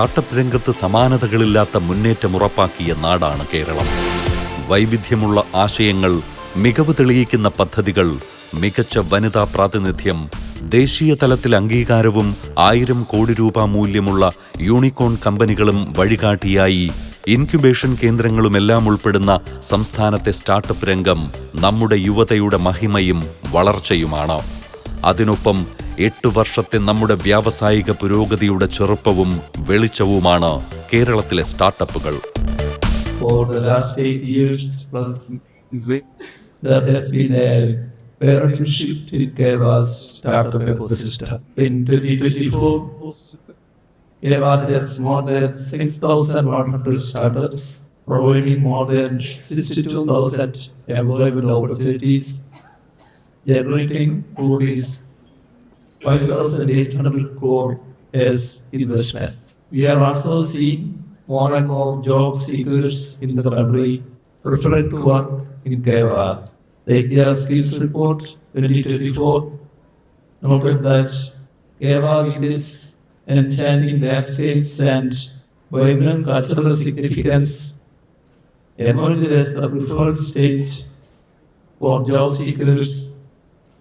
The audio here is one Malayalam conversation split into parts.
സ്റ്റാർട്ടപ്പ് രംഗത്ത് സമാനതകളില്ലാത്ത മുന്നേറ്റം ഉറപ്പാക്കിയ നാടാണ് കേരളം. വൈവിധ്യമുള്ള ആശയങ്ങൾ മികവ് തെളിയിക്കുന്ന പദ്ധതികൾ മികച്ച വനിതാ പ്രാതിനിധ്യം ദേശീയ തലത്തിൽ അംഗീകാരവും ആയിരം കോടി രൂപ മൂല്യമുള്ള യൂണിക്കോൺ കമ്പനികളും വഴികാട്ടിയായി ഇൻക്യുബേഷൻ കേന്ദ്രങ്ങളുമെല്ലാം ഉൾപ്പെടുന്ന സംസ്ഥാനത്തെ സ്റ്റാർട്ടപ്പ് രംഗം നമ്മുടെ യുവതയുടെ മഹിമയും വളർച്ചയുമാണ്. അതിനൊപ്പം എട്ട് വർഷത്തെ നമ്മുടെ വ്യാവസായിക പുരോഗതിയുടെ ചെറുപ്പവും വെളിച്ചവുമാണ് കേരളത്തിലെ സ്റ്റാർട്ടപ്പുകൾ for the last eight years plus, there has been shift in Kerala's startup ecosystem. In 2024, Kerala has more than 6,100 startups, providing more than 62,000 employment opportunities, generating rupees 5,800 crore as investments. We are also seeing more and more job seekers in the country preferring to work in Kerala. The India Skills Report 2024 noted that Kerala with its enchanting landscapes and vibrant cultural significance emerged as the preferred state for job seekers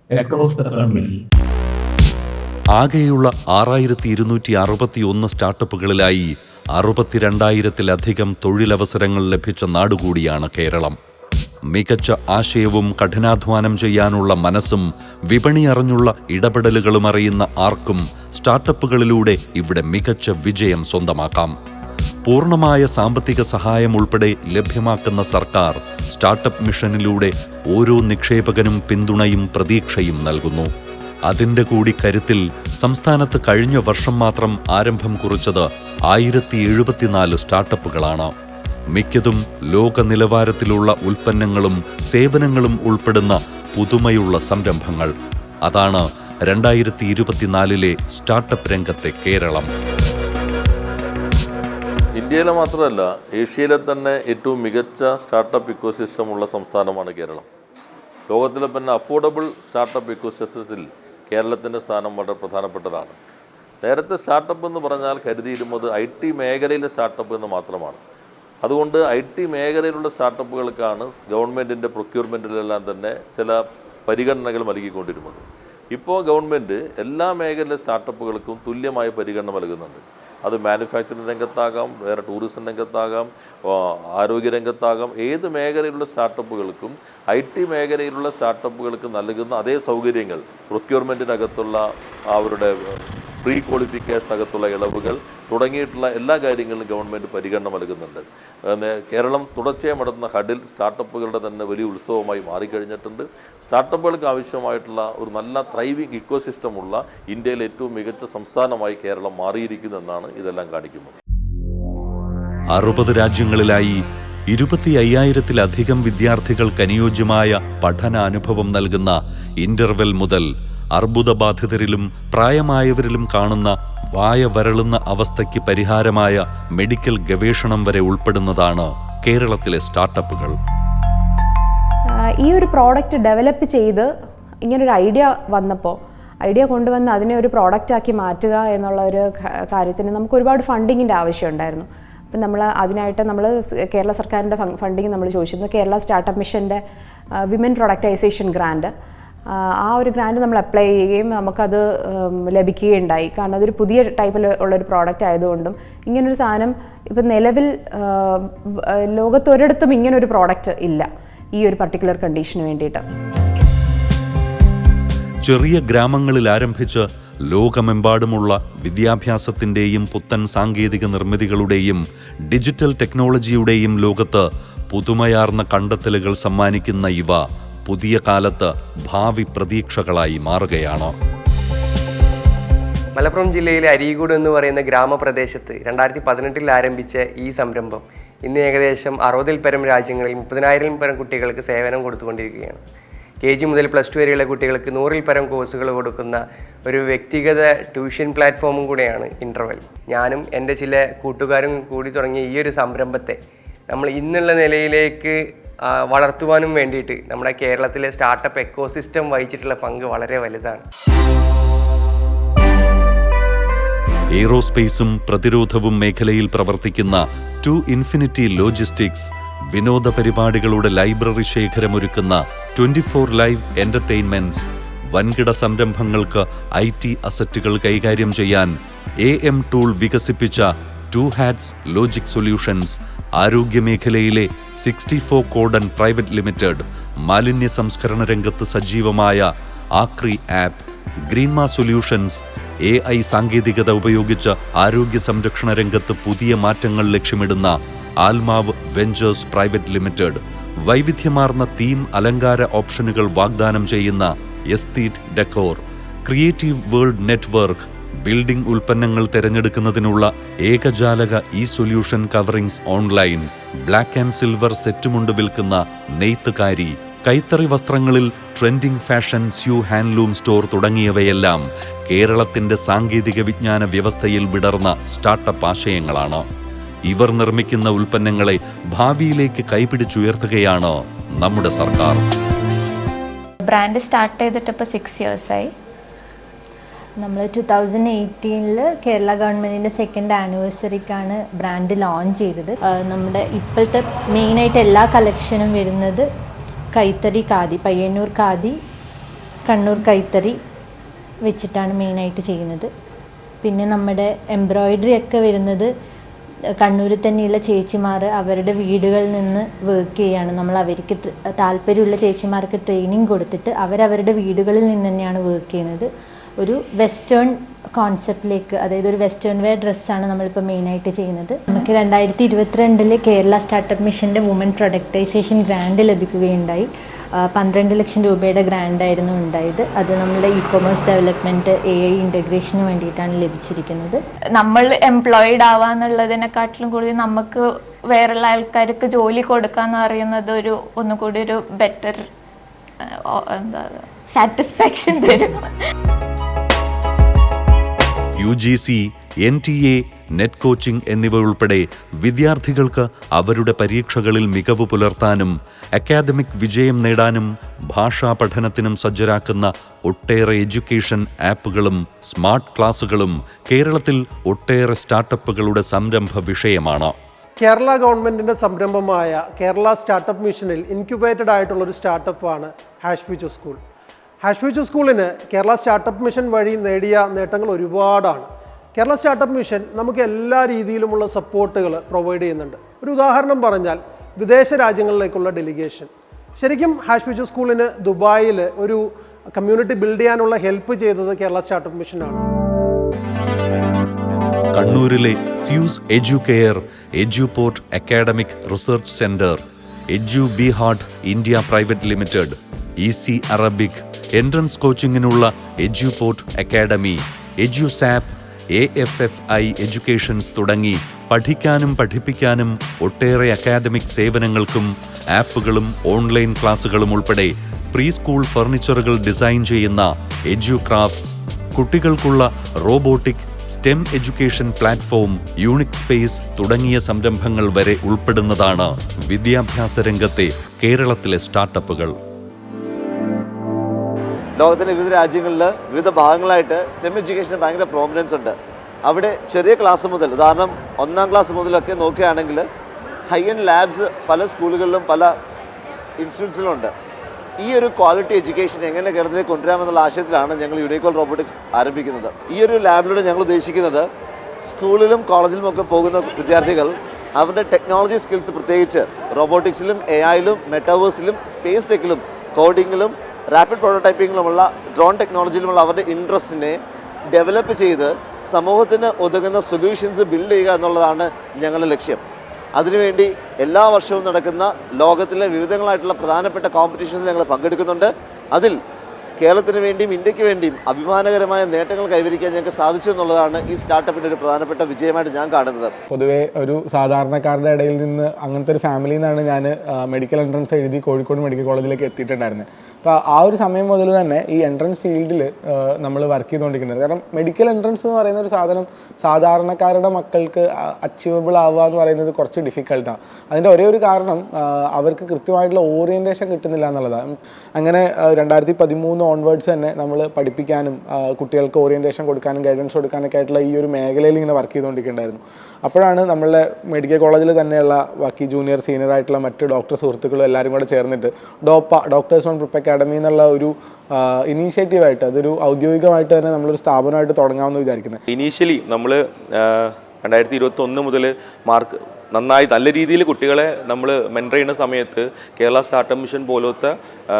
across the country. ആകെയുള്ള ആറായിരത്തി ഇരുന്നൂറ്റി അറുപത്തി ഒന്ന് സ്റ്റാർട്ടപ്പുകളിലായി അറുപത്തിരണ്ടായിരത്തിലധികം തൊഴിലവസരങ്ങൾ ലഭിച്ച നാടുകൂടിയാണ് കേരളം. മികച്ച ആശയവും കഠിനാധ്വാനം ചെയ്യാനുള്ള മനസ്സും വിപണി അറിഞ്ഞുള്ള ഇടപെടലുകളും അറിയുന്ന ആർക്കും സ്റ്റാർട്ടപ്പുകളിലൂടെ ഇവിടെ മികച്ച വിജയം സ്വന്തമാക്കാം. പൂർണമായ സാമ്പത്തിക സഹായം ഉൾപ്പെടെ ലഭ്യമാക്കുന്ന സർക്കാർ സ്റ്റാർട്ടപ്പ് മിഷനിലൂടെ ഓരോ നിക്ഷേപകനും പിന്തുണയും പ്രതീക്ഷയും നൽകുന്നു. അതിന്റെ കൂടി കരുത്തിൽ സംസ്ഥാനത്ത് കഴിഞ്ഞ വർഷം മാത്രം ആരംഭം കുറിച്ചത് ആയിരത്തി എഴുപത്തിനാല് സ്റ്റാർട്ടപ്പുകളാണ്. മിക്കതും ലോക നിലവാരത്തിലുള്ള ഉൽപ്പന്നങ്ങളും സേവനങ്ങളും ഉൾപ്പെടുന്ന പുതുമയുള്ള സംരംഭങ്ങൾ. അതാണ് രണ്ടായിരത്തി ഇരുപത്തിനാലിലെ സ്റ്റാർട്ടപ്പ് രംഗത്തെ കേരളം. ഇന്ത്യയിലെ മാത്രമല്ല ഏഷ്യയിലെ തന്നെ ഏറ്റവും മികച്ച സ്റ്റാർട്ടപ്പ് ഇക്കോസിസ്റ്റം ഉള്ള സംസ്ഥാനമാണ് കേരളം. ലോകത്തിലെ തന്നെ അഫോർഡബിൾ സ്റ്റാർട്ടപ്പ് ഇക്കോസിസ്റ്റത്തിൽ കേരളത്തിന്റെ സ്ഥാനം വളരെ പ്രധാനപ്പെട്ടതാണ്. നേരത്തെ സ്റ്റാർട്ടപ്പ് എന്ന് പറഞ്ഞാൽ കരുതിയിരുന്നത് ഐ ടി മേഖലയിലെ സ്റ്റാർട്ടപ്പ് എന്ന് മാത്രമാണ്. അതുകൊണ്ട് ഐ ടി മേഖലയിലുള്ള സ്റ്റാർട്ടപ്പുകൾക്കാണ് ഗവൺമെന്റിന്റെ പ്രൊക്യൂർമെന്റിലെല്ലാം തന്നെ ചില പരിഗണനകൾ നൽകിക്കൊണ്ടിരുന്നത്. ഇപ്പോൾ ഗവൺമെന്റ് എല്ലാ മേഖലയിലെ സ്റ്റാർട്ടപ്പുകൾക്കും തുല്യമായ പരിഗണന നൽകുന്നുണ്ട്. അത് മാനുഫാക്ചറിംഗ് രംഗത്താകാം വേറെ ടൂറിസം രംഗത്താകാം ആരോഗ്യ രംഗത്താകാം ഏത് മേഖലയിലുള്ള സ്റ്റാർട്ടപ്പുകൾക്കും ഐ ടി മേഖലയിലുള്ള സ്റ്റാർട്ടപ്പുകൾക്ക് നൽകുന്ന അതേ സൗകര്യങ്ങൾ പ്രൊക്യൂർമെന്റിനകത്തുള്ള അവരുടെ പ്രീ ക്വാളിഫിക്കേഷനകത്തുള്ള ഇളവുകൾ തുടങ്ങിയിട്ടുള്ള എല്ലാ കാര്യങ്ങളിലും ഗവൺമെന്റ് പരിഗണന നൽകുന്നുണ്ട്. കേരളം തുടർച്ചയായി നടത്തുന്ന ഹഡിൽ സ്റ്റാർട്ടപ്പുകളുടെ തന്നെ വലിയ ഉത്സവമായി മാറിക്കഴിഞ്ഞിട്ടുണ്ട്. സ്റ്റാർട്ടപ്പുകൾക്ക് ആവശ്യമായിട്ടുള്ള ഒരു നല്ല ത്രൈവിംഗ് ഇക്കോസിസ്റ്റം ഉള്ള ഇന്ത്യയിലെ ഏറ്റവും മികച്ച സംസ്ഥാനമായി കേരളം മാറിയിരിക്കുന്നതെന്നാണ് ഇതെല്ലാം കാണിക്കുന്നത്. അറുപത് രാജ്യങ്ങളിലായി ഇരുപത്തി അയ്യായിരത്തിലധികം വിദ്യാർത്ഥികൾക്ക് അനുയോജ്യമായ പഠനാനുഭവം നൽകുന്ന ഇന്റർവെൽ മുതൽ അർബുദബാധിതരിലും പ്രായമായവരിലും കാണുന്ന വായ വരളുന്ന അവസ്ഥയ്ക്ക് പരിഹാരമായ മെഡിക്കൽ ഗവേഷണം വരെ ഉൾപ്പെടുന്നതാണ് കേരളത്തിലെ സ്റ്റാർട്ടപ്പുകൾ. ഈ ഒരു പ്രോഡക്റ്റ് ഡെവലപ്പ് ചെയ്ത് ഇങ്ങനൊരു ഐഡിയ വന്നപ്പോൾ ഐഡിയ കൊണ്ടുവന്ന് അതിനെ ഒരു പ്രോഡക്റ്റാക്കി മാറ്റുക എന്നുള്ള ഒരു കാര്യത്തിന് നമുക്ക് ഒരുപാട് ഫണ്ടിങ്ങിന്റെ ആവശ്യമുണ്ടായിരുന്നു അപ്പം നമ്മൾ അതിനായിട്ട് നമ്മൾ കേരള സർക്കാരിന്റെ ഫണ്ടിങ് നമ്മൾ ചോദിച്ചിരുന്നു. കേരള സ്റ്റാർട്ടപ്പ് മിഷന്റെ വിമൻ പ്രൊഡക്റ്റൈസേഷൻ ഗ്രാൻഡ്. ആ ഒരു ഗ്രാൻഡ് നമ്മൾ അപ്ലൈ ചെയ്യുകയും നമുക്കത് ലഭിക്കുകയുണ്ടായി. കാരണം അതൊരു പുതിയ ടൈപ്പിൽ ഉള്ളൊരു പ്രോഡക്റ്റ് ആയതുകൊണ്ടും ഇങ്ങനൊരു സാധനം ഇപ്പം നിലവിൽ ലോകത്തൊരിടത്തും ഇങ്ങനൊരു പ്രോഡക്റ്റ് ഇല്ല. ഈ ഒരു പർട്ടിക്കുലർ കണ്ടീഷന് വേണ്ടിയിട്ട്. ചെറിയ ഗ്രാമങ്ങളിൽ ആരംഭിച്ച് ലോകമെമ്പാടുമുള്ള വിദ്യാഭ്യാസത്തിന്റെയും പുത്തൻ സാങ്കേതിക നിർമ്മിതികളുടെയും ഡിജിറ്റൽ ടെക്നോളജിയുടെയും ലോകത്ത് പുതുമയാർന്ന കണ്ടെത്തലുകൾ സമ്മാനിക്കുന്ന ഇവ പുതിയ കാലത്ത് ഭാവി പ്രതീക്ഷകളായി മാറുകയാണ്. മലപ്പുറം ജില്ലയിലെ അരീഗോട് എന്ന് പറയുന്ന ഗ്രാമപ്രദേശത്ത് രണ്ടായിരത്തി പതിനെട്ടിൽ ആരംഭിച്ച ഈ സംരംഭം ഇന്ന് ഏകദേശം അറുപതിൽ പരം രാജ്യങ്ങളിൽ മുപ്പതിനായിരം പരം കുട്ടികൾക്ക് സേവനം കൊടുത്തുകൊണ്ടിരിക്കുകയാണ്. കെ ജി മുതൽ പ്ലസ് ടു വരെയുള്ള കുട്ടികൾക്ക് നൂറിൽ പരം കോഴ്സുകൾ കൊടുക്കുന്ന ഒരു വ്യക്തിഗത ട്യൂഷൻ പ്ലാറ്റ്ഫോമും കൂടെയാണ് ഇന്റർവെൽ ഞാനും എന്റെ ചില കൂട്ടുകാരും കൂടി തുടങ്ങിയ ഈ ഒരു സംരംഭത്തെ നമ്മൾ ഇന്നുള്ള നിലയിലേക്ക് വളർത്തുവാനും വേണ്ടിയിട്ട് നമ്മുടെ കേരളത്തിലെ സ്റ്റാർട്ടപ്പ് എക്കോസിസ്റ്റം വഹിച്ചിട്ടുള്ള പങ്ക് വളരെ വലുതാണ്. എയ്റോസ്പേസും പ്രതിരോധവും മേഖലയിൽ പ്രവർത്തിക്കുന്ന ടു ഇൻഫിനിറ്റി ലോജിസ്റ്റിക്സ് വിനോദ പരിപാടികളുടെ ലൈബ്രറി ശേഖരമൊരുക്കുന്ന ട്വന്റി ഫോർ ലൈവ് എന്റർടൈൻമെന്റ്സ് വൻകിട സംരംഭങ്ങൾക്ക് ഐ ടി അസറ്റുകൾ കൈകാര്യം ചെയ്യാൻ എ എം ടൂൾ വികസിപ്പിച്ച ടു ഹാറ്റ്സ് ലോജിക് സൊല്യൂഷൻസ് ആരോഗ്യമേഖലയിലെ sixty four codon private limited മാലിന്യ സംസ്കരണ രംഗത്ത് സജീവമായ ആക്രി ആപ്പ് ഗ്രീൻമ സൊല്യൂഷൻസ് എ ഐ സാങ്കേതികത ഉപയോഗിച്ച് ആരോഗ്യ സംരക്ഷണ രംഗത്ത് പുതിയ മാറ്റങ്ങൾ ലക്ഷ്യമിടുന്ന ആൽമാവ് വെഞ്ചേഴ്സ് പ്രൈവറ്റ് ലിമിറ്റഡ്. വൈവിധ്യമാർന്ന തീം അലങ്കാര ഓപ്ഷനുകൾ വാഗ്ദാനം ചെയ്യുന്ന aesthete decor. Creative world network building ഉൽപ്പന്നങ്ങൾ തിരഞ്ഞെടുക്കുന്നതിനുള്ള ഏകജാലക e solution coverings online black and silver സെറ്റുമുണ്ട് വിൽക്കുന്ന നെയ്ത്തുകാരി കൈത്തറി വസ്ത്രങ്ങളിൽ ട്രെൻഡിംഗ് ഫാഷൻ സ്യൂ ഹാൻഡ്ലൂം സ്റ്റോർ തുടങ്ങിയവയെല്ലാം കേരളത്തിന്റെ സാങ്കേതിക വിജ്ഞാന വ്യവസ്ഥയിൽ വിടർന്ന സ്റ്റാർട്ടപ്പ് ആശയങ്ങളാണ്. ഇവർ നിർമ്മിക്കുന്ന ഉൽപ്പന്നങ്ങളെ ഭാവിയിലേക്ക് കൈപിടിച്ചുയർത്തുകയാണ് നമ്മുടെ സർക്കാർ. ബ്രാൻഡ് സ്റ്റാർട്ട് ചെയ്തിട്ട് ഇപ്പോൾ സിക്സ് ഇയേഴ്സായി നമ്മൾ ടു തൗസൻഡ് എയ്റ്റീനിൽ കേരള ഗവൺമെന്റിന്റെ സെക്കൻഡ് ആനിവേഴ്സറിക്കാണ് ബ്രാൻഡ് ലോഞ്ച് ചെയ്തത്. നമ്മുടെ ഇപ്പോഴത്തെ മെയിനായിട്ട് എല്ലാ കളക്ഷനും വരുന്നത് കൈത്തറി ഖാദി പയ്യന്നൂർ ഖാദി കണ്ണൂർ കൈത്തറി വെച്ചിട്ടാണ് മെയിനായിട്ട് ചെയ്യുന്നത്. പിന്നെ നമ്മുടെ എംബ്രോയിഡറി ഒക്കെ വരുന്നത് കണ്ണൂരിൽ തന്നെയുള്ള ചേച്ചിമാർ അവരുടെ വീടുകളിൽ നിന്ന് വർക്ക് ചെയ്യുകയാണ് നമ്മൾ അവർക്ക് താല്പര്യമുള്ള ചേച്ചിമാർക്ക് ട്രെയിനിങ് കൊടുത്തിട്ട് അവരവരുടെ വീടുകളിൽ നിന്ന് തന്നെയാണ് വർക്ക് ചെയ്യുന്നത്. ഒരു വെസ്റ്റേൺ കോൺസെപ്റ്റിലേക്ക് അതായത് ഒരു വെസ്റ്റേൺ വെയർ ഡ്രസ്സാണ് നമ്മളിപ്പോൾ മെയിനായിട്ട് ചെയ്യുന്നത്. നമുക്ക് രണ്ടായിരത്തി ഇരുപത്തിരണ്ടിൽ കേരള സ്റ്റാർട്ടപ്പ് മിഷന്റെ വുമൻ പ്രൊഡക്ടൈസേഷൻ ഗ്രാൻഡ് ലഭിക്കുകയുണ്ടായി. പന്ത്രണ്ട് ലക്ഷം രൂപയുടെ ഗ്രാൻഡ് ആയിരുന്നു ഉണ്ടായത്. അത് നമ്മുടെ e commerce development A I ഇന്റഗ്രേഷന് വേണ്ടിയിട്ടാണ് ലഭിച്ചിരിക്കുന്നത്. നമ്മൾ എംപ്ലോയിഡ് ആവാന്നുള്ളതിനെക്കാട്ടിലും കൂടുതൽ നമുക്ക് വേറെയുള്ള ആൾക്കാർക്ക് ജോലി കൊടുക്കുക എന്ന് പറയുന്നത് ഒരു ഒന്നുകൂടി ഒരു ബെറ്റർ എന്താ സാറ്റിസ്ഫാക്ഷൻ തരും. U G C N T A net coaching എന്നിവ ഉൾപ്പെടെ വിദ്യാർത്ഥികൾക്ക് അവരുടെ പരീക്ഷകളിൽ മികവ് പുലർത്താനും അക്കാദമിക് വിജയം നേടാനും ഭാഷാ പഠനത്തിനും സജ്ജരാക്കുന്ന ഒട്ടേറെ എഡ്യൂക്കേഷൻ ആപ്പുകളും സ്മാർട്ട് ക്ലാസുകളും കേരളത്തിൽ ഒട്ടേറെ സ്റ്റാർട്ടപ്പുകളുടെ സംരംഭ വിഷയമാണ്. കേരള ഗവൺമെന്റിന്റെ സംരംഭമായ കേരള സ്റ്റാർട്ടപ്പ് മിഷനിൽ ഇൻക്യുബേറ്റഡ് ആയിട്ടുള്ള ഒരു സ്റ്റാർട്ടപ്പാണ് hash future school. Hash future സ്കൂളിന് കേരള സ്റ്റാർട്ടപ്പ് മിഷൻ വഴി നേടിയ നേട്ടങ്ങൾ ഒരുപാടാണ്. കേരള സ്റ്റാർട്ടപ്പ് മിഷൻ നമുക്ക് എല്ലാ രീതിയിലുമുള്ള സപ്പോർട്ടുകൾ പ്രൊവൈഡ് ചെയ്യുന്നുണ്ട്. ഒരു ഉദാഹരണം പറഞ്ഞാൽ വിദേശ രാജ്യങ്ങളിലേക്കുള്ള ഡെലിഗേഷൻ ശരിക്കും ഹാഷ് ഫ്യൂച്ചർ സ്കൂളിന് ദുബായിൽ ഒരു കമ്മ്യൂണിറ്റി ബിൽഡ് ചെയ്യാനുള്ള ഹെൽപ്പ് ചെയ്തത് കേരള സ്റ്റാർട്ടപ്പ് മിഷനാണ് കണ്ണൂരിലെ Zeus Educare Eduport academic research centre Edu B heart India private limited E C Arabic entrance കോച്ചിങ്ങിനുള്ള Eduport academy എഡ്യൂസാപ്പ് A F F I educations തുടങ്ങി പഠിക്കാനും പഠിപ്പിക്കാനും ഒട്ടേറെ അക്കാദമിക് സേവനങ്ങൾക്കും ആപ്പുകളും ഓൺലൈൻ ക്ലാസ്സുകളും ഉൾപ്പെടെ പ്രീ സ്കൂൾ ഫർണിച്ചറുകൾ ഡിസൈൻ ചെയ്യുന്ന എഡ്യു ക്രാഫ്റ്റ്സ് കുട്ടികൾക്കുള്ള robotic STEM education platform unique space തുടങ്ങിയ സംരംഭങ്ങൾ വരെ ഉൾപ്പെടുന്നതാണ് വിദ്യാഭ്യാസ രംഗത്തെ കേരളത്തിലെ സ്റ്റാർട്ടപ്പുകൾ. ലോകത്തിന്റെ വിവിധ രാജ്യങ്ങളിൽ വിവിധ ഭാഗങ്ങളായിട്ട് സ്റ്റെം എഡ്യൂക്കേഷന് ഭയങ്കര പ്രോമിനൻസ് ഉണ്ട്. അവിടെ ചെറിയ ക്ലാസ് മുതൽ ഉദാഹരണം ഒന്നാം ക്ലാസ് മുതലൊക്കെ നോക്കുകയാണെങ്കിൽ ഹൈ എൻഡ് ലാബ്സ് പല സ്കൂളുകളിലും പല ഇൻസ്റ്റിറ്റ്യൂട്ട്സിലും ഉണ്ട്. ഈ ഒരു ക്വാളിറ്റി എഡ്യൂക്കേഷൻ എങ്ങനെ കേരളത്തിലേക്ക് കൊണ്ടുവരാമെന്നുള്ള ആശയത്തിലാണ് ഞങ്ങൾ യൂണിക്കോൾ റോബോട്ടിക്സ് ആരംഭിക്കുന്നത്. ഈ ഒരു ലാബിലൂടെ ഞങ്ങൾ ഉദ്ദേശിക്കുന്നത് സ്കൂളിലും കോളേജിലും ഒക്കെ പോകുന്ന വിദ്യാർത്ഥികൾ അവരുടെ ടെക്നോളജി സ്കിൽസ് പ്രത്യേകിച്ച് റോബോട്ടിക്സിലും എ ഐയിലും മെറ്റാവേഴ്സിലും സ്പേസ് ടെക്കിലും കോഡിങ്ങിലും റാപ്പിഡ് പ്രോട്ടോടൈപ്പിങ്ങിലുമുള്ള ഡ്രോൺ ടെക്നോളജിയിലുമുള്ള അവരുടെ ഇൻട്രസ്റ്റിനെ ഡെവലപ്പ് ചെയ്ത് സമൂഹത്തിന് ഒതുങ്ങുന്ന സൊല്യൂഷൻസ് ബിൽഡ് ചെയ്യുക എന്നുള്ളതാണ് ഞങ്ങളുടെ ലക്ഷ്യം. അതിനുവേണ്ടി എല്ലാ വർഷവും നടക്കുന്ന ലോകത്തിലെ വിവിധങ്ങളായിട്ടുള്ള പ്രധാനപ്പെട്ട കോമ്പറ്റീഷൻസ് ഞങ്ങൾ പങ്കെടുക്കുന്നുണ്ട്. അതിൽ കേരളത്തിന് വേണ്ടിയും ഇന്ത്യയ്ക്ക് വേണ്ടിയും അഭിമാനകരമായ നേട്ടങ്ങൾ കൈവരിക്കാൻ ഞങ്ങൾക്ക് സാധിച്ചു എന്നുള്ളതാണ് ഈ സ്റ്റാർട്ടപ്പിന്റെ ഒരു പ്രധാനപ്പെട്ട വിജയമായിട്ട് ഞാൻ കാണുന്നത്. പൊതുവേ ഒരു സാധാരണക്കാരുടെ ഇടയിൽ നിന്ന് അങ്ങനത്തെ ഒരു ഫാമിലിയിൽ നിന്നാണ് ഞാൻ മെഡിക്കൽ എൻട്രൻസ് എഴുതി കോഴിക്കോട് മെഡിക്കൽ കോളേജിലേക്ക് എത്തിയിട്ടുണ്ടായിരുന്നത് അപ്പോൾ ആ ഒരു സമയം മുതൽ തന്നെ ഈ എൻട്രൻസ് ഫീൽഡിൽ നമ്മൾ വർക്ക് ചെയ്തുകൊണ്ടിരിക്കുന്നത് കാരണം മെഡിക്കൽ എൻട്രൻസ് എന്ന് പറയുന്ന ഒരു സാധനം സാധാരണക്കാരുടെ മക്കൾക്ക് അച്ചീവബിൾ ആവുക എന്ന് പറയുന്നത് കുറച്ച് ഡിഫിക്കൽട്ടാണ് അതിന്റെ ഒരേ ഒരു കാരണം അവർക്ക് കൃത്യമായിട്ടുള്ള ഓറിയന്റേഷൻ കിട്ടുന്നില്ല എന്നുള്ളതാണ്. അങ്ങനെ രണ്ടായിരത്തി പതിമൂന്ന് ഓൺവേർഡ്സ് തന്നെ നമ്മൾ പഠിപ്പിക്കാനും കുട്ടികൾക്ക് ഓറിയന്റേഷൻ കൊടുക്കാനും ഗൈഡൻസ് കൊടുക്കാനൊക്കെ ആയിട്ടുള്ള ഈ ഒരു മേഖലയിൽ ഇങ്ങനെ വർക്ക് ചെയ്തുകൊണ്ടിരിക്കുന്നുണ്ടായിരുന്നു. അപ്പോഴാണ് നമ്മളെ മെഡിക്കൽ കോളേജിൽ തന്നെയുള്ള ബാക്കി ജൂനിയർ സീനിയർ ആയിട്ടുള്ള മറ്റ് ഡോക്ടർ സുഹൃത്തുക്കളും എല്ലാവരും കൂടെ ചേർന്നിട്ട് ഡോപ്പ ഡോക്ടേഴ്സ് ഓൺ പ്രിപ്പ് അക്കാഡമി എന്നുള്ള ഒരു ഇനീഷ്യേറ്റീവായിട്ട് അതൊരു ഔദ്യോഗികമായിട്ട് തന്നെ നമ്മളൊരു സ്ഥാപനമായിട്ട് തുടങ്ങാമെന്ന് വിചാരിക്കുന്നത് ഇനീഷ്യലി നമ്മൾ രണ്ടായിരത്തി ഇരുപത്തി ഒന്ന് മുതൽ മാർക്ക് നന്നായി നല്ല രീതിയിൽ കുട്ടികളെ നമ്മൾ മെന്റർ ചെയ്യുന്ന സമയത്ത് കേരള സ്റ്റാർട്ടപ്പ് മിഷൻ പോലത്തെ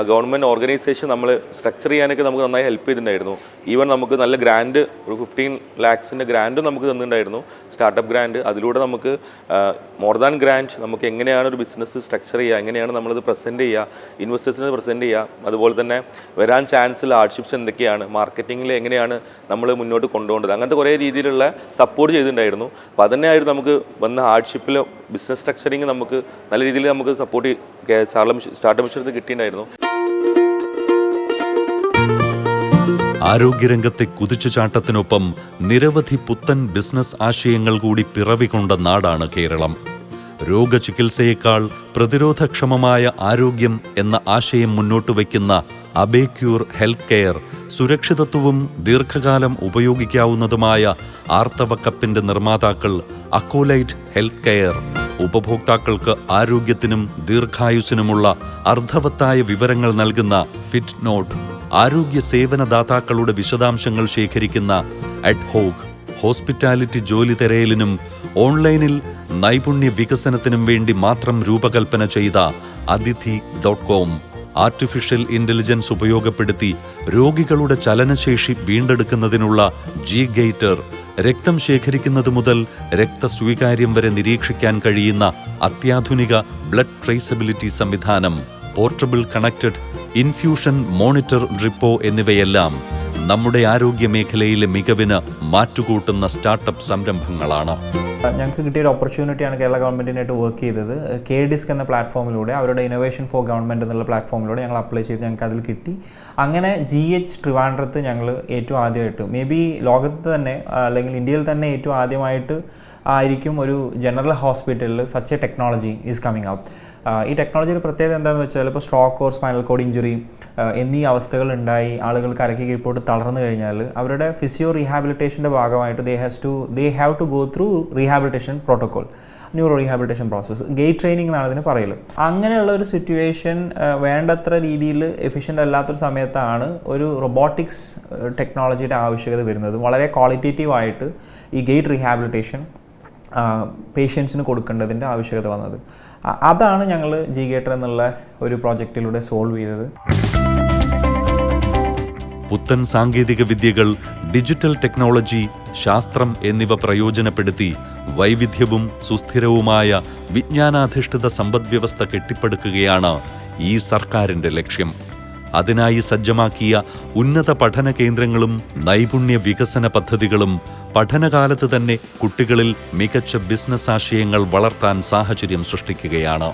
ഗവൺമെന്റ് ഓർഗനൈസേഷൻ നമ്മൾ സ്ട്രക്ചർ ചെയ്യാനൊക്കെ നമുക്ക് നന്നായി ഹെൽപ്പ് ചെയ്തിട്ടുണ്ടായിരുന്നു. ഈവൻ നമുക്ക് നല്ല ഗ്രാൻഡ് ഒരു ഫിഫ്റ്റീൻ ലാക്സിന്റെ ഗ്രാൻഡും നമുക്ക് തന്നിട്ടുണ്ടായിരുന്നു. സ്റ്റാർട്ടപ്പ് ഗ്രാൻഡ് അതിലൂടെ നമുക്ക് മോർ ദാൻ ഗ്രാൻഡ് നമുക്ക് എങ്ങനെയാണ് ഒരു ബിസിനസ് സ്ട്രക്ചർ ചെയ്യുക എങ്ങനെയാണ് നമ്മളത് പ്രസന്റ് ചെയ്യുക ഇൻവെസ്റ്റേഴ്സിന് പ്രസന്റ് ചെയ്യുക അതുപോലെ തന്നെ വരാൻ ചാൻസുള്ള ഹാർഡ്ഷിപ്സ് എന്തൊക്കെയാണ് മാർക്കറ്റിങ്ങിൽ എങ്ങനെയാണ് നമ്മൾ മുന്നോട്ട് കൊണ്ടുപോകേണ്ടത് അങ്ങനത്തെ കുറേ രീതിയിലുള്ള സപ്പോർട്ട് ചെയ്തിട്ടുണ്ടായിരുന്നു. അപ്പോൾ അതന്നെയായിരുന്നു നമുക്ക് വന്ന ഹാർഡ്ഷിപ്പിൽ ബിസിനസ് സ്ട്രക്ചറിങ് നമുക്ക് നല്ല രീതിയിൽ നമുക്ക് സപ്പോർട്ട് സ്റ്റാർട്ടപ്പ് മിഷനത്തിൽ കിട്ടിയിട്ടുണ്ടായിരുന്നു. ആരോഗ്യരംഗത്തെ കുതിച്ചുചാട്ടത്തിനൊപ്പം നിരവധി പുത്തൻ ബിസിനസ് ആശയങ്ങൾ കൂടി പിറവികൊണ്ട നാടാണ് കേരളം. രോഗചികിത്സയേക്കാൾ പ്രതിരോധക്ഷമമായ ആരോഗ്യം എന്ന ആശയം മുന്നോട്ട് വയ്ക്കുന്ന അബേക്യൂർ ഹെൽത്ത് കെയർ സുരക്ഷിതത്വവും ദീർഘകാലം ഉപയോഗിക്കാവുന്നതുമായ ആർത്തവ കപ്പിന്റെ നിർമ്മാതാക്കൾ അക്കോലൈറ്റ് ഹെൽത്ത് കെയർ ഉപഭോക്താക്കൾക്ക് ആരോഗ്യത്തിനും ദീർഘായുസിനുമുള്ള അർത്ഥവത്തായ വിവരങ്ങൾ നൽകുന്ന ഫിറ്റ് നോട്ട് ആരോഗ്യ സേവനദാതാക്കളുടെ വിശദാംശങ്ങൾ ശേഖരിക്കുന്ന അഡ്ഹോക് ഹോസ്പിറ്റാലിറ്റി ജോലി തിരയലിനും ഓൺലൈനിൽ നൈപുണ്യ വികസനത്തിനും വേണ്ടി മാത്രം രൂപകൽപ്പന ചെയ്ത അതിഥി ഡോട്ട് കോം. ആർട്ടിഫിഷ്യൽ ഇന്റലിജൻസ് ഉപയോഗപ്പെടുത്തി രോഗികളുടെ ചലനശേഷി വീണ്ടെടുക്കുന്നതിനുള്ള ജി ഗേറ്റർ രക്തം ശേഖരിക്കുന്നത് മുതൽ രക്തസ്വീകാര്യം വരെ നിരീക്ഷിക്കാൻ കഴിയുന്ന അത്യാധുനിക ബ്ലഡ് ട്രേസബിലിറ്റി സംവിധാനം portable connected infusion monitor Drippo എന്നിവയെല്ലാം നമ്മുടെ ആരോഗ്യ മേഖലയിലെ മികവിന് മാറ്റുകൂട്ടുന്ന സ്റ്റാർട്ടപ്പ് സംരംഭങ്ങളാണ്. ഞങ്ങൾക്ക് കിട്ടിയ ഒരു ഓപ്പർച്യൂണിറ്റിയാണ് കേരള ഗവൺമെന്റിനായിട്ട് വർക്ക് ചെയ്തത്. കെ ഡിസ്ക് എന്ന പ്ലാറ്റ്ഫോമിലൂടെ അവരുടെ ഇന്നോവേഷൻ ഫോർ ഗവൺമെന്റ് എന്നുള്ള പ്ലാറ്റ്ഫോമിലൂടെ ഞങ്ങൾ അപ്ലൈ ചെയ്ത് ഞങ്ങൾക്ക് അതിൽ കിട്ടി. അങ്ങനെ ജി എച്ച് ട്രിവാൻഡ്രത്ത് ഞങ്ങൾ ഏറ്റവും ആദ്യമായിട്ട് മേ ബി ലോകത്ത് തന്നെ അല്ലെങ്കിൽ ഇന്ത്യയിൽ തന്നെ ഏറ്റവും ആദ്യമായിട്ട് ആയിരിക്കും ഒരു ജനറൽ ഹോസ്പിറ്റലിൽ such a technology is coming out ഈ ടെക്നോളജിയുടെ പ്രത്യേകത എന്താണെന്ന് വെച്ചാൽ ഇപ്പോൾ stroke or spinal cord injury എന്നീ അവസ്ഥകൾ ഉണ്ടായി ആളുകൾ കരയ്ക്ക് കീഴ്പോട്ട് തളർന്നു കഴിഞ്ഞാൽ അവരുടെ ഫിസിയോ റീഹാബിലിറ്റേഷന്റെ ഭാഗമായിട്ട് they has to they have to go through rehabilitation protocol neuro rehabilitation process gait training എന്നാണ് അതിന് പറയൽ അങ്ങനെയുള്ള ഒരു സിറ്റുവേഷൻ വേണ്ടത്ര രീതിയിൽ എഫിഷ്യന്റ് അല്ലാത്തൊരു സമയത്താണ് ഒരു റൊബോട്ടിക്സ് ടെക്നോളജിയുടെ ആവശ്യകത വരുന്നത്. വളരെ ക്വാളിറ്റേറ്റീവായിട്ട് ഈ ഗേറ്റ് റീഹാബിലിറ്റേഷൻ പേഷ്യൻസിന് കൊടുക്കേണ്ടതിന്റെ ആവശ്യകത വന്നത്. അതാണ് ഞങ്ങൾ ജി ഗേറ്റർ എന്നുള്ള ഒരു പ്രോജക്റ്റിലൂടെ സോൾവ് ചെയ്തത്. പുത്തൻ സാങ്കേതിക വിദ്യകൾ ഡിജിറ്റൽ ടെക്നോളജി ശാസ്ത്രം എന്നിവ പ്രയോജനപ്പെടുത്തി വൈവിധ്യവും സുസ്ഥിരവുമായ വിജ്ഞാനാധിഷ്ഠിത സമ്പദ്വ്യവസ്ഥ കെട്ടിപ്പടുക്കുകയാണ് ഈ സർക്കാരിന്റെ ലക്ഷ്യം. അതിനായി സജ്ജമാക്കിയ ഉന്നത പഠന കേന്ദ്രങ്ങളും നൈപുണ്യ വികസന പദ്ധതികളും പഠനകാലത്ത് തന്നെ കുട്ടികളിൽ മികച്ച ബിസിനസ് ആശയങ്ങൾ വളർത്താൻ സാഹചര്യം സൃഷ്ടിക്കുകയാണ്.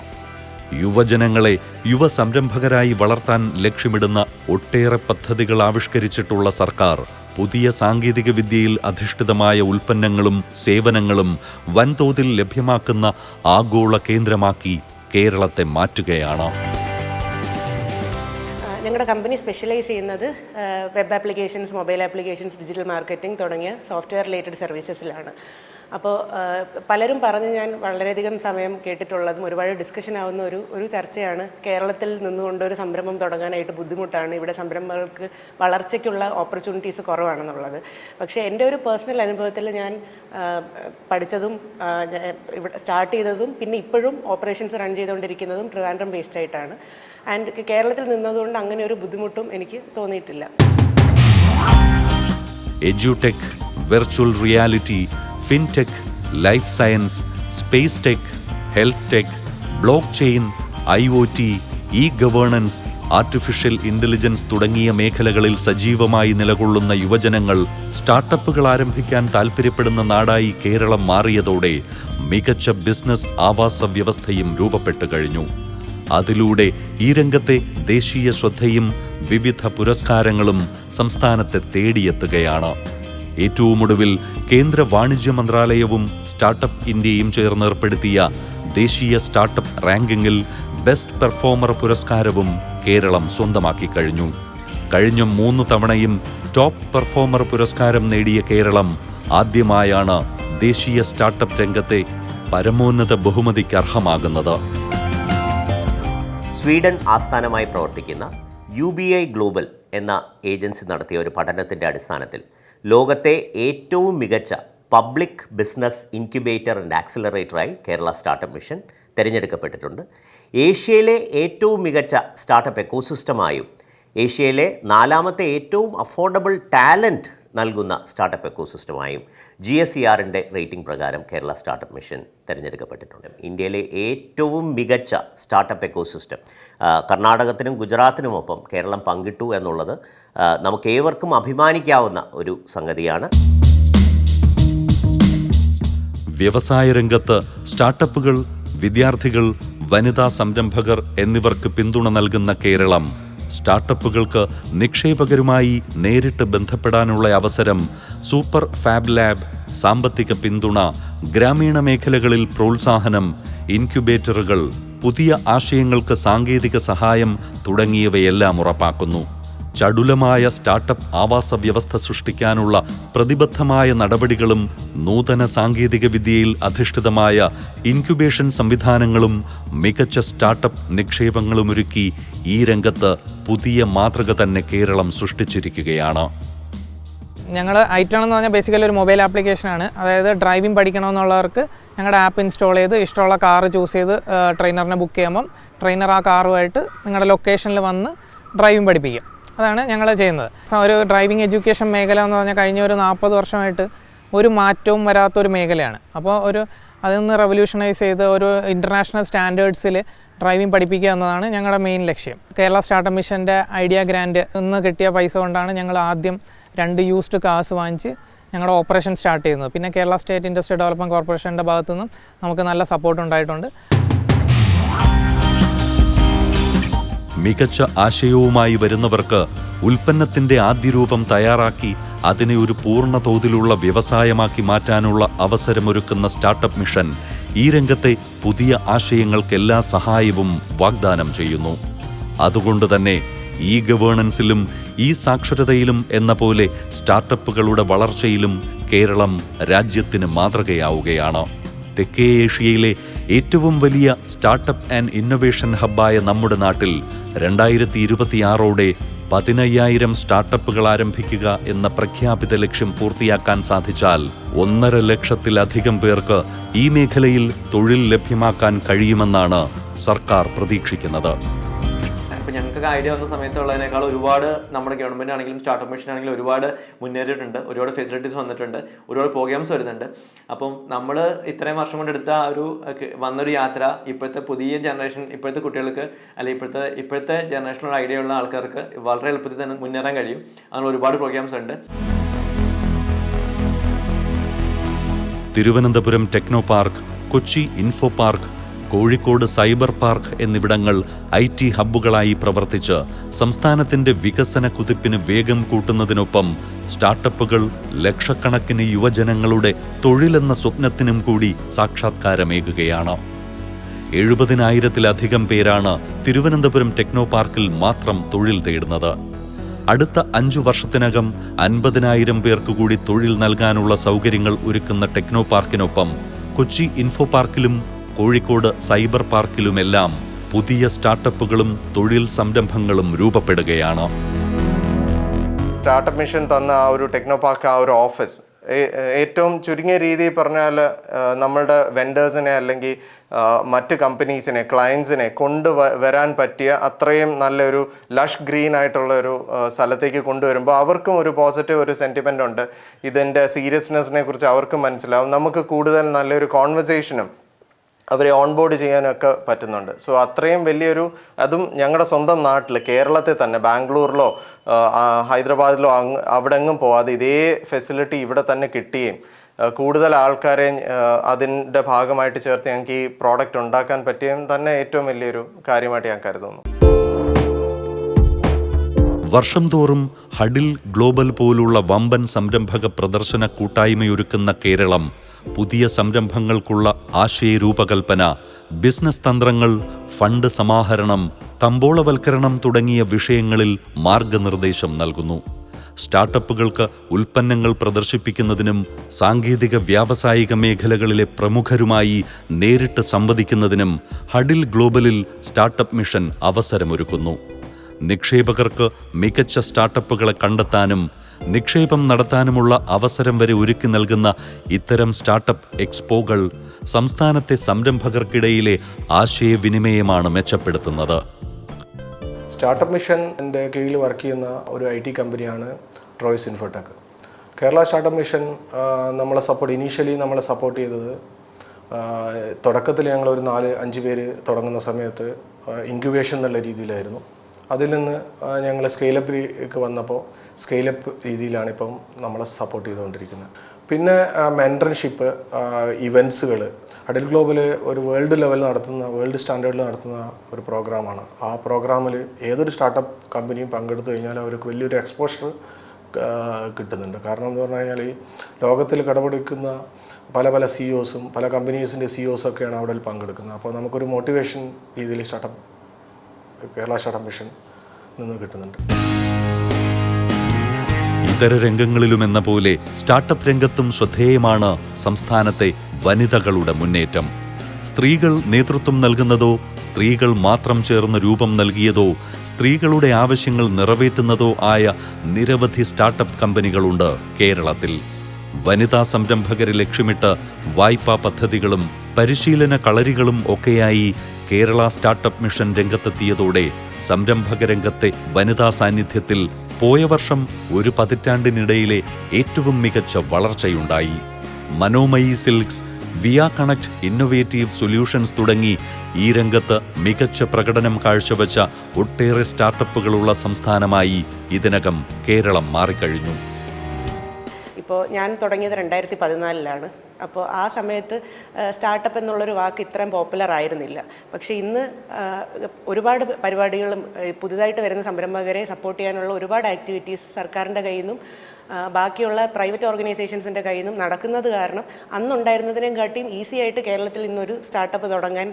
യുവജനങ്ങളെ യുവ സംരംഭകരായി വളർത്താൻ ലക്ഷ്യമിടുന്ന ഒട്ടേറെ പദ്ധതികൾ ആവിഷ്കരിച്ചിട്ടുള്ള സർക്കാർ പുതിയ സാങ്കേതിക വിദ്യയിൽ അധിഷ്ഠിതമായ ഉൽപ്പന്നങ്ങളും സേവനങ്ങളും വൻതോതിൽ ലഭ്യമാക്കുന്ന ആഗോള കേന്ദ്രമാക്കി കേരളത്തെ മാറ്റുകയാണ്. ഞങ്ങളുടെ കമ്പനി സ്പെഷ്യലൈസ് ചെയ്യുന്നത് web applications mobile applications digital marketing തുടങ്ങിയ സോഫ്റ്റ്വെയർ റിലേറ്റഡ് സർവീസസിലാണ് അപ്പോൾ പലരും പറഞ്ഞ് ഞാൻ വളരെയധികം സമയം കേട്ടിട്ടുള്ളതും ഒരുപാട് ഡിസ്കഷൻ ആവുന്ന ഒരു ഒരു ചർച്ചയാണ്. കേരളത്തിൽ നിന്നുകൊണ്ട് ഒരു സംരംഭം തുടങ്ങാനായിട്ട് ബുദ്ധിമുട്ടാണ്. ഇവിടെ സംരംഭങ്ങൾക്ക് വളർച്ചയ്ക്കുള്ള ഓപ്പർച്യൂണിറ്റീസ് കുറവാണെന്നുള്ളത്. പക്ഷേ എന്റെ ഒരു പേഴ്സണൽ അനുഭവത്തിൽ ഞാൻ പഠിച്ചതും ഇവിടെ സ്റ്റാർട്ട് ചെയ്തതും പിന്നെ ഇപ്പോഴും ഓപ്പറേഷൻസ് റൺ ചെയ്തുകൊണ്ടിരിക്കുന്നതും ട്രിവാൻഡ്രം ബേസ്ഡ് ആയിട്ടാണ്. ആൻഡ് കേരളത്തിൽ നിന്നതുകൊണ്ട് അങ്ങനെ ഒരു ബുദ്ധിമുട്ടും എനിക്ക് തോന്നിയിട്ടില്ല. Edutech virtual reality fintech life science space tech health tech blockchain I O T E governance artificial intelligence തുടങ്ങിയ മേഖലകളിൽ സജീവമായി നിലകൊള്ളുന്ന യുവജനങ്ങൾ സ്റ്റാർട്ടപ്പുകൾ ആരംഭിക്കാൻ താൽപ്പര്യപ്പെടുന്ന നാടായി കേരളം മാറിയതോടെ മികച്ച ബിസിനസ് ആവാസ വ്യവസ്ഥയും രൂപപ്പെട്ടു കഴിഞ്ഞു. അതിലൂടെ ഈ രംഗത്തെ ദേശീയ ശ്രദ്ധയും വിവിധ പുരസ്കാരങ്ങളും സംസ്ഥാനത്തെ തേടിയെത്തുകയാണ്. ഏറ്റവും ഒടുവിൽ കേന്ദ്ര വാണിജ്യ മന്ത്രാലയവും സ്റ്റാർട്ടപ്പ് ഇന്ത്യയും ചേർന്ന് ഏർപ്പെടുത്തിയ ദേശീയ സ്റ്റാർട്ടപ്പ് റാങ്കിങ്ങിൽ ബെസ്റ്റ് പെർഫോമർ പുരസ്കാരവും കേരളം സ്വന്തമാക്കി കഴിഞ്ഞു. കഴിഞ്ഞ മൂന്ന് തവണയും ടോപ്പ് പെർഫോമർ പുരസ്കാരം നേടിയ കേരളം ആദ്യമായാണ് ദേശീയ സ്റ്റാർട്ടപ്പ് രംഗത്തെ പരമോന്നത ബഹുമതിക്ക് അർഹമാകുന്നത്. സ്വീഡൻ ആസ്ഥാനമായി പ്രവർത്തിക്കുന്ന യു ബി ഐ ഗ്ലോബൽ എന്ന ഏജൻസി നടത്തിയ ഒരു പഠനത്തിന്റെ അടിസ്ഥാനത്തിൽ ലോകത്തെ ഏറ്റവും മികച്ച പബ്ലിക് ബിസിനസ് ഇൻക്യുബേറ്റർ ആൻഡ് ആക്സിലറേറ്ററായി കേരള സ്റ്റാർട്ടപ്പ് മിഷൻ തിരഞ്ഞെടുക്കപ്പെട്ടിട്ടുണ്ട്. ഏഷ്യയിലെ ഏറ്റവും മികച്ച സ്റ്റാർട്ടപ്പ് എക്കോസിസ്റ്റമായും ഏഷ്യയിലെ നാലാമത്തെ ഏറ്റവും അഫോർഡബിൾ ടാലന്റ് നൽകുന്ന സ്റ്റാർട്ടപ്പ് എക്കോസിസ്റ്റമായും ജി എസ് സി ആറിന്റെ റേറ്റിംഗ് പ്രകാരം കേരള സ്റ്റാർട്ടപ്പ് മിഷൻ തിരഞ്ഞെടുക്കപ്പെട്ടിട്ടുണ്ട്. ഇന്ത്യയിലെ ഏറ്റവും മികച്ച സ്റ്റാർട്ടപ്പ് എക്കോസിസ്റ്റം കർണാടകത്തിനും ഗുജറാത്തിനുമൊപ്പം കേരളം പങ്കിട്ടു എന്നുള്ളത് നമുക്ക് നമുക്കേവർക്കും അഭിമാനിക്കാവുന്ന ഒരു സംഗതിയാണ്. വ്യവസായ രംഗത്ത് സ്റ്റാർട്ടപ്പുകൾ വിദ്യാർത്ഥികൾ വനിതാ സംരംഭകർ എന്നിവർക്ക് പിന്തുണ നൽകുന്ന കേരളം സ്റ്റാർട്ടപ്പുകൾക്ക് നിക്ഷേപകരുമായി നേരിട്ട് ബന്ധപ്പെടാനുള്ള അവസരം സൂപ്പർ ഫാബ് ലാബ് സാമ്പത്തിക പിന്തുണ ഗ്രാമീണ മേഖലകളിൽ പ്രോത്സാഹനം ഇൻക്യുബേറ്ററുകൾ പുതിയ ആശയങ്ങൾക്ക് സാങ്കേതിക സഹായം തുടങ്ങിയവയെല്ലാം ഉറപ്പാക്കുന്നു. ചടുലമായ സ്റ്റാർട്ടപ്പ് ആവാസ വ്യവസ്ഥ സൃഷ്ടിക്കാനുള്ള പ്രതിബദ്ധമായ നടപടികളും നൂതന സാങ്കേതിക വിദ്യയിൽ അധിഷ്ഠിതമായ ഇൻക്യുബേഷൻ സംവിധാനങ്ങളും മികച്ച സ്റ്റാർട്ടപ്പ് നിക്ഷേപങ്ങളുമൊരുക്കി ഈ രംഗത്ത് പുതിയ മാതൃക തന്നെ കേരളം സൃഷ്ടിച്ചിരിക്കുകയാണ്. ഞങ്ങൾ ഐറ്റൺ എന്ന് പറഞ്ഞാൽ ബേസിക്കലി ഒരു മൊബൈൽ ആപ്ലിക്കേഷനാണ് അതായത് ഡ്രൈവിംഗ് പഠിക്കണമെന്നുള്ളവർക്ക് ഞങ്ങളുടെ ആപ്പ് ഇൻസ്റ്റാൾ ചെയ്ത് ഇഷ്ടമുള്ള കാർ ചൂസ് ചെയ്ത് ട്രെയിനറിനെ ബുക്ക് ചെയ്യുമ്പം ട്രെയിനർ ആ കാറുമായിട്ട് നിങ്ങളുടെ ലൊക്കേഷനിൽ വന്ന് ഡ്രൈവിംഗ് പഠിപ്പിക്കും. അതാണ് ഞങ്ങൾ ചെയ്യുന്നത്. ഒരു ഡ്രൈവിംഗ് എഡ്യൂക്കേഷൻ മേഖല എന്ന് പറഞ്ഞാൽ കഴിഞ്ഞ ഒരു നാൽപ്പത് വർഷമായിട്ട് ഒരു മാറ്റവും വരാത്തൊരു മേഖലയാണ്. അപ്പോൾ ഒരു അതൊന്ന് റെവല്യൂഷണൈസ് ചെയ്ത് ഒരു ഇന്റർനാഷണൽ സ്റ്റാൻഡേർഡ്സിൽ ഡ്രൈവിംഗ് പഠിപ്പിക്കുക എന്നതാണ് ഞങ്ങളുടെ മെയിൻ ലക്ഷ്യം. കേരള സ്റ്റാർട്ടപ്പ് മിഷന്റെ ഐഡിയ ഗ്രാൻഡ് നിന്ന് കിട്ടിയ പൈസ കൊണ്ടാണ് ഞങ്ങൾ ആദ്യം രണ്ട് യൂസ്ഡ് കാസ് വാങ്ങിച്ച് ഞങ്ങളുടെ ഓപ്പറേഷൻ സ്റ്റാർട്ട് ചെയ്യുന്നത്. പിന്നെ കേരള സ്റ്റേറ്റ് ഇൻഡസ്ട്രി ഡെവലപ്മെന്റ് കോർപ്പറേഷന്റെ ഭാഗത്തു നിന്നും നമുക്ക് നല്ല സപ്പോർട്ട് ഉണ്ടായിട്ടുണ്ട്. മികച്ച ആശയവുമായി വരുന്നവർക്ക് ഉൽപ്പന്നത്തിന്റെ ആദ്യ രൂപം തയ്യാറാക്കി അതിനെ ഒരു പൂർണ തോതിലുള്ള വ്യവസായമാക്കി മാറ്റാനുള്ള അവസരമൊരുക്കുന്ന സ്റ്റാർട്ടപ്പ് മിഷൻ ഈ രംഗത്തെ പുതിയ ആശയങ്ങൾക്ക് എല്ലാ സഹായവും വാഗ്ദാനം ചെയ്യുന്നു. അതുകൊണ്ട് തന്നെ ഈ ഗവേണൻസിലും ഈ സാക്ഷരതയിലും എന്ന പോലെ സ്റ്റാർട്ടപ്പുകളുടെ വളർച്ചയിലും കേരളം രാജ്യത്തിന് മാതൃകയാവുകയാണ്. തെക്കേ ഏഷ്യയിലെ ഏറ്റവും വലിയ സ്റ്റാർട്ടപ്പ് ആൻഡ് ഇന്നൊവേഷൻ ഹബ്ബായ നമ്മുടെ നാട്ടിൽ രണ്ടായിരത്തി ഇരുപത്തിയാറോടെ പതിനയ്യായിരം സ്റ്റാർട്ടപ്പുകൾ ആരംഭിക്കുക എന്ന പ്രഖ്യാപിത ലക്ഷ്യം പൂർത്തിയാക്കാൻ സാധിച്ചാൽ ഒന്നര ലക്ഷത്തിലധികം പേർക്ക് ഈ മേഖലയിൽ തൊഴിൽ ലഭ്യമാക്കാൻ കഴിയുമെന്നാണ് സർക്കാർ പ്രതീക്ഷിക്കുന്നത്. ഞങ്ങൾക്ക് ഐഡിയ വന്ന സമയത്തുള്ളതിനേക്കാൾ ഒരുപാട് നമ്മുടെ ഗവൺമെന്റ് ആണെങ്കിലും സ്റ്റാർട്ടപ്പ് മിഷൻ ആണെങ്കിലും ഒരുപാട് മുന്നേറിയിട്ടുണ്ട് ഒരുപാട് ഫെസിലിറ്റീസ് വന്നിട്ടുണ്ട് ഒരുപാട് പ്രോഗ്രാംസ് വരുന്നുണ്ട്. അപ്പം നമ്മൾ ഇത്രയും വർഷം കൊണ്ടെടുത്ത ഒരു വന്നൊരു യാത്ര ഇപ്പോഴത്തെ പുതിയ ജനറേഷൻ ഇപ്പോഴത്തെ കുട്ടികൾക്ക് അല്ലെങ്കിൽ ഇപ്പോഴത്തെ ഇപ്പോഴത്തെ ജനറേഷനുള്ള ഐഡിയ ഉള്ള ആൾക്കാർക്ക് വളരെ എളുപ്പത്തിൽ തന്നെ മുന്നേറാൻ കഴിയും. അങ്ങനെ ഒരുപാട് പ്രോഗ്രാംസ് ഉണ്ട്. Thiruvananthapuram techno park Kochi info park Kozhikode cyber park എന്നിവിടങ്ങൾ I T ഹബ്ബുകളായി പ്രവർത്തിച്ച് സംസ്ഥാനത്തിന്റെ വികസന കുതിപ്പിന് വേഗം കൂട്ടുന്നതിനൊപ്പം സ്റ്റാർട്ടപ്പുകൾ ലക്ഷക്കണക്കിന് യുവജനങ്ങളുടെ തൊഴിലെന്ന സ്വപ്നത്തിനും കൂടി സാക്ഷാത്കാരമേകുകയാണ്. എഴുപതിനായിരത്തിലധികം പേരാണ് തിരുവനന്തപുരം ടെക്നോ പാർക്കിൽ മാത്രം തൊഴിൽ തേടുന്നത്. അടുത്ത അഞ്ചു വർഷത്തിനകം അൻപതിനായിരം പേർക്ക് കൂടി തൊഴിൽ നൽകാനുള്ള സൗകര്യങ്ങൾ ഒരുക്കുന്ന ടെക്നോ പാർക്കിനൊപ്പം കൊച്ചി ഇൻഫോ പാർക്കിലും കോഴിക്കോട് സൈബർ പാർക്കിലുമെല്ലാം പുതിയ സ്റ്റാർട്ടപ്പുകളും തൊഴിൽ സംരംഭങ്ങളും രൂപപ്പെടുകയാണ്. സ്റ്റാർട്ടപ്പ് മിഷൻ തന്ന ആ ഒരു ടെക്നോ പാർക്ക് ആ ഒരു ഓഫീസ് ഏറ്റവും ചുരുങ്ങിയ രീതിയിൽ പറഞ്ഞാൽ നമ്മളുടെ വെൻഡേഴ്സിനെ അല്ലെങ്കിൽ മറ്റ് കമ്പനീസിനെ ക്ലയൻസിനെ കൊണ്ട് വരാൻ പറ്റിയ അത്രയും നല്ലൊരു ലഷ് ഗ്രീൻ ആയിട്ടുള്ള ഒരു സ്ഥലത്തേക്ക് കൊണ്ടുവരുമ്പോൾ അവർക്കും ഒരു പോസിറ്റീവ് ഒരു സെന്റിമെന്റ് ഉണ്ട്. ഇതിന്റെ സീരിയസ്നെസ്സിനെ കുറിച്ച് അവർക്കും മനസ്സിലാവും. നമുക്ക് കൂടുതൽ നല്ലൊരു കോൺവെർസേഷനും അവരെ ഓൺബോർഡ് ചെയ്യാനൊക്കെ പറ്റുന്നുണ്ട്. സോ അത്രയും വലിയൊരു അതും ഞങ്ങളുടെ സ്വന്തം നാട്ടിൽ കേരളത്തിൽ തന്നെ ബാംഗ്ലൂരിലോ ഹൈദരാബാദിലോ അങ് അവിടെ എങ്ങും പോവാതെ ഇതേ ഫെസിലിറ്റി ഇവിടെ തന്നെ കിട്ടുകയും കൂടുതൽ ആൾക്കാരെ അതിന്റെ ഭാഗമായിട്ട് ചേർത്ത് ഞങ്ങൾക്ക് ഈ പ്രോഡക്റ്റ് ഉണ്ടാക്കാൻ പറ്റിയും തന്നെ ഏറ്റവും വലിയൊരു കാര്യമായിട്ട് ഞാൻ കരുതുന്നു. വർഷം തോറും ഹഡിൽ ഗ്ലോബൽ പോലുള്ള വമ്പൻ സംരംഭക പ്രദർശന കൂട്ടായ്മയൊരുക്കുന്ന കേരളം പുതിയ സംരംഭങ്ങൾക്കുള്ള ആശയരൂപകൽപ്പന ബിസിനസ് തന്ത്രങ്ങൾ ഫണ്ട് സമാഹരണം കമ്പോളവൽക്കരണം തുടങ്ങിയ വിഷയങ്ങളിൽ മാർഗനിർദ്ദേശം നൽകുന്നു. സ്റ്റാർട്ടപ്പുകൾക്ക് ഉൽപ്പന്നങ്ങൾ പ്രദർശിപ്പിക്കുന്നതിനും സാങ്കേതിക വ്യാവസായിക മേഖലകളിലെ പ്രമുഖരുമായി നേരിട്ട് സംവദിക്കുന്നതിനും ഹഡിൽ ഗ്ലോബലിൽ സ്റ്റാർട്ടപ്പ് മിഷൻ അവസരമൊരുക്കുന്നു. നിക്ഷേപകർക്ക് മികച്ച സ്റ്റാർട്ടപ്പുകളെ കണ്ടെത്താനും നിക്ഷേപം നടത്താനുമുള്ള അവസരം വരെ ഒരുക്കി നൽകുന്ന ഇത്തരം സ്റ്റാർട്ടപ്പ് എക്സ്പോകൾ സംസ്ഥാനത്തെ സംരംഭകർക്കിടയിലെ ആശയവിനിമയമാണ് മെച്ചപ്പെടുത്തുന്നത്. സ്റ്റാർട്ടപ്പ് മിഷന്റെ കീഴിൽ വർക്ക് ചെയ്യുന്ന ഒരു ഐ ടി കമ്പനിയാണ് Troys infotech. Kerala startup mission നമ്മളെ സപ്പോർട്ട് ഇനീഷ്യലി നമ്മളെ സപ്പോർട്ട് ചെയ്തത് തുടക്കത്തിൽ ഞങ്ങൾ ഒരു നാല് അഞ്ച് പേര് തുടങ്ങുന്ന സമയത്ത് ഇൻക്യുബേഷൻ എന്നുള്ള രീതിയിലായിരുന്നു. അതിൽ നിന്ന് ഞങ്ങൾ സ്കെയിലപ്പിലേക്ക് വന്നപ്പോൾ സ്കെയിലപ്പ് രീതിയിലാണ് ഇപ്പം നമ്മളെ സപ്പോർട്ട് ചെയ്തുകൊണ്ടിരിക്കുന്നത്. പിന്നെ മെന്റർഷിപ്പ് ഇവൻസുകൾ അഡൽ ഗ്ലോബൽ ഒരു വേൾഡ് ലെവലിൽ നടത്തുന്ന വേൾഡ് സ്റ്റാൻഡേർഡിൽ നടത്തുന്ന ഒരു പ്രോഗ്രാമാണ് ആ പ്രോഗ്രാമിൽ ഏതൊരു സ്റ്റാർട്ടപ്പ് കമ്പനിയും പങ്കെടുത്തു കഴിഞ്ഞാൽ അവർക്ക് വലിയൊരു എക്സ്പോഷർ കിട്ടുന്നുണ്ട്. കാരണം എന്ന് പറഞ്ഞു കഴിഞ്ഞാൽ ഈ ലോകത്തിൽ കടപിടിക്കുന്ന പല പല സിഇഒസും പല കമ്പനീസിന്റെ സിഇഒസും ഒക്കെയാണ് അവിടെ പങ്കെടുക്കുന്നത്. അപ്പോൾ നമുക്കൊരു മോട്ടിവേഷൻ രീതിയിൽ സ്റ്റാർട്ടപ്പ് കേരള സ്റ്റാർട്ടപ്പ് മിഷൻ നിന്ന് കിട്ടുന്നുണ്ട്. ഇതര രംഗങ്ങളിലുമെന്ന പോലെ സ്റ്റാർട്ടപ്പ് രംഗത്തും ശ്രദ്ധേയമാണ് സംസ്ഥാനത്തെ വനിതകളുടെ മുന്നേറ്റം. സ്ത്രീകൾ നേതൃത്വം നൽകുന്നതോ സ്ത്രീകൾ മാത്രം ചേർന്ന് രൂപം നൽകിയതോ സ്ത്രീകളുടെ ആവശ്യങ്ങൾ നിറവേറ്റുന്നതോ ആയ നിരവധി സ്റ്റാർട്ടപ്പ് കമ്പനികളുണ്ട് കേരളത്തിൽ. വനിതാ സംരംഭകരെ ലക്ഷ്യമിട്ട് വായ്പാ പദ്ധതികളും പരിശീലന കളരികളും ഒക്കെയായി കേരള സ്റ്റാർട്ടപ്പ് മിഷൻ രംഗത്തെത്തിയതോടെ സംരംഭക രംഗത്തെ വനിതാ സാന്നിധ്യത്തിൽ പോയ വർഷം ഒരു പതിറ്റാണ്ടിനിടയിലെ ഏറ്റവും മികച്ച വളർച്ചയുണ്ടായി. Manomayi silks via connect innovative solutions തുടങ്ങി ഈ രംഗത്ത് മികച്ച പ്രകടനം കാഴ്ചവെച്ച ഒട്ടേറെ സ്റ്റാർട്ടപ്പുകളുള്ള സംസ്ഥാനമായി ഇതിനകം കേരളം മാറിക്കഴിഞ്ഞു. ഇപ്പോൾ ഞാൻ തുടങ്ങിയത് രണ്ടായിരത്തി പതിനാലിലാണ്. അപ്പോൾ ആ സമയത്ത് സ്റ്റാർട്ടപ്പ് എന്നുള്ളൊരു വാക്ക് ഇത്രയും പോപ്പുലർ ആയിരുന്നില്ല. പക്ഷേ ഇന്ന് ഒരുപാട് പരിപാടികളും പുതുതായിട്ട് വരുന്ന സംരംഭകരെ സപ്പോർട്ട് ചെയ്യാനുള്ള ഒരുപാട് ആക്ടിവിറ്റീസ് സർക്കാരിന്റെ കയ്യിൽ നിന്നും ബാക്കിയുള്ള പ്രൈവറ്റ് ഓർഗനൈസേഷൻസിന്റെ കയ്യിൽ നിന്നും നടക്കുന്നത് കാരണം അന്നുണ്ടായിരുന്നതിനേം കാട്ടിയും ഈസി ആയിട്ട് കേരളത്തിൽ ഇന്നൊരു സ്റ്റാർട്ടപ്പ് തുടങ്ങാൻ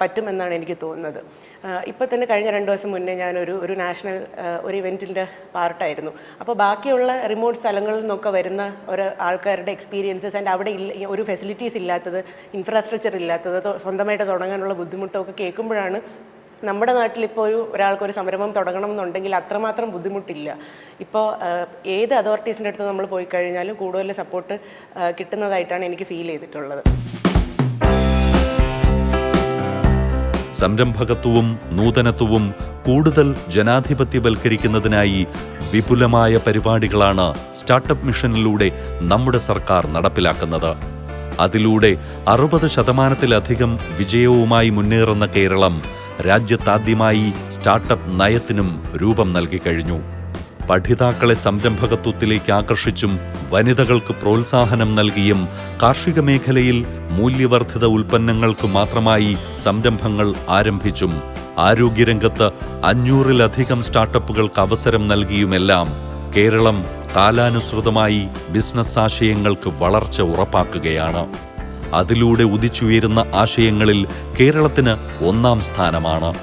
പറ്റുമെന്നാണ് എനിക്ക് തോന്നുന്നത്. ഇപ്പോൾ തന്നെ കഴിഞ്ഞ രണ്ട് ദിവസം മുന്നേ ഞാനൊരു ഒരു നാഷണൽ ഒരു ഇവന്റിന്റെ പാർട്ടായിരുന്നു. അപ്പോൾ ബാക്കിയുള്ള റിമോട്ട് സ്ഥലങ്ങളിൽ നിന്നൊക്കെ വരുന്ന ഒരു ആൾക്കാരുടെ എക്സ്പീരിയൻസസ് ആൻഡ് അവിടെ ഇല്ല ഒരു ഫെസിലിറ്റീസ് ഇല്ലാത്തത് ഇൻഫ്രാസ്ട്രക്ചർ ഇല്ലാത്തത് സ്വന്തമായിട്ട് തുടങ്ങാനുള്ള ബുദ്ധിമുട്ടൊക്കെ കേൾക്കുമ്പോഴാണ് നമ്മുടെ നാട്ടിൽ ഇപ്പോൾ ഒരു ഒരാൾക്കൊരു സംരംഭം തുടങ്ങണം എന്നുണ്ടെങ്കിൽ അത്രമാത്രം ബുദ്ധിമുട്ടില്ല. ഇപ്പോൾ ഏത് അതോറിറ്റീസിന്റെ അടുത്ത് നമ്മൾ പോയി കഴിഞ്ഞാലും കൂടുതൽ സപ്പോർട്ട് കിട്ടുന്നതായിട്ടാണ് എനിക്ക് ഫീൽ ചെയ്തിട്ടുള്ളത്. സംരംഭകത്വവും നൂതനത്വവും കൂടുതൽ ജനാധിപത്യവൽക്കരിക്കുന്നതിനായി വിപുലമായ പരിപാടികളാണ് സ്റ്റാർട്ടപ്പ് മിഷനിലൂടെ നമ്മുടെ സർക്കാർ നടപ്പിലാക്കുന്നത്. അതിലൂടെ അറുപത് ശതമാനത്തിലധികം വിജയവുമായി മുന്നേറുന്ന കേരളം രാജ്യത്താദ്യമായി സ്റ്റാർട്ടപ്പ് നയത്തിനും രൂപം നൽകിക്കഴിഞ്ഞു പഠിതാക്കളെ സംരംഭകത്വത്തിലേക്ക് ആകർഷിച്ചും വനിതകൾക്ക് പ്രോത്സാഹനം നൽകിയും കാർഷിക മേഖലയിൽ മൂല്യവർദ്ധിത ഉൽപ്പന്നങ്ങൾക്ക് മാത്രമായി സംരംഭങ്ങൾ ആരംഭിച്ചും ആരോഗ്യരംഗത്ത് അഞ്ഞൂറിലധികം സ്റ്റാർട്ടപ്പുകൾക്ക് അവസരം നൽകിയുമെല്ലാം കേരളം കാലാനുസൃതമായി ബിസിനസ് ആശയങ്ങൾക്ക് വളർച്ച ഉറപ്പാക്കുകയാണ്. അതിലൂടെ ഉദിച്ചുയരുന്ന ആശയങ്ങളിൽ കേരളത്തിന് ഒന്നാം സ്ഥാനമാണ്.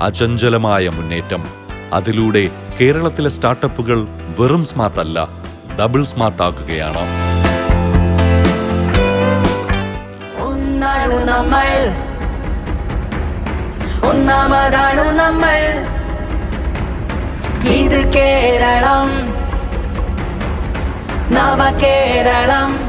അചഞ്ചലമായ മുന്നേറ്റം. അതിലൂടെ കേരളത്തിലെ സ്റ്റാർട്ടപ്പുകൾ വെറും സ്മാർട്ടല്ല ഡബിൾ സ്മാർട്ട് ആക്കുകയാണ്. ഒന്നാണു നമ്മൾ. ഒന്നാമതാണു നമ്മൾ. ഇത് കേരളം. നവ കേരളം